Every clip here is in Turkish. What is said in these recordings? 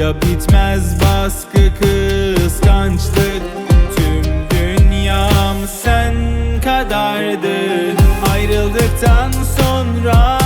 Ya bitmez baskı kıskançlık. Tüm dünyam sen kadardı. Ayrıldıktan sonra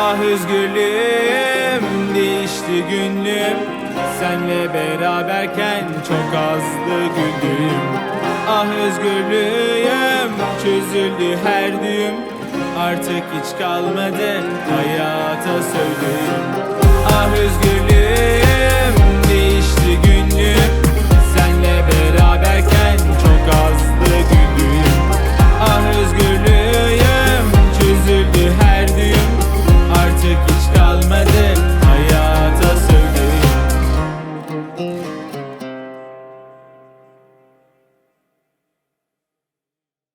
Ah özgürlüğüm değişti günlüğüm. Senle beraberken çok azdı güldüğüm. Ah özgürlüğüm çözüldü her düğüm. Artık hiç kalmadı hayata sövdüğüm. Ah özgürlüğüm